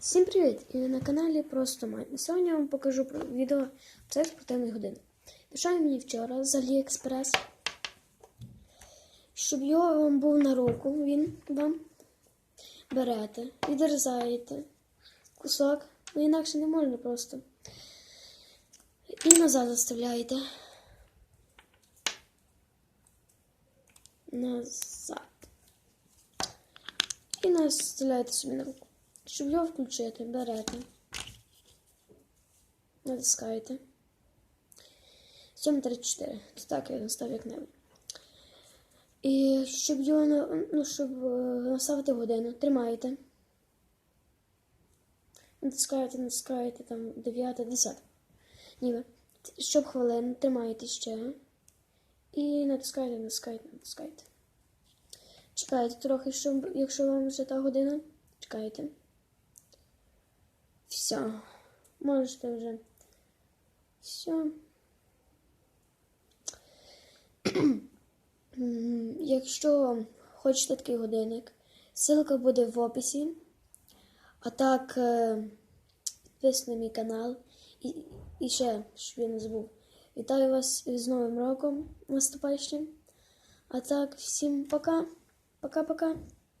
Всім привіт! І ви на каналі Просто Майн. Сьогодні я вам покажу про відео це спортивної години. Пішов мені вчора з Аліекспрес. Щоб його вам був на руку, він вам берете, відрізаєте кусок, ну інакше не можна просто. І назад заставляєте. Назад. І наставляєте собі на руку. Щоб його включити, берете, натискаєте. 734. Це так я настав як небудь. І щоб його ну, щоб е, наставити годину, тримаєте. Натискаєте, натискаєте там 9, 10. Ніби. Щоб хвилину, тримаєте ще. І натискаєте, натискаєте, натискаєте. Чекаєте трохи, щоб, якщо вам вже та година, чекаєте. Все. Можете вже. Все. Якщо хочете такий годинник, ссылка буде в описі. А так, е, підписуйтесь на мій канал. І, і ще, щоб я не забув. Вітаю вас з Новим роком наступаючим. А так, всім пока. Пока-пока.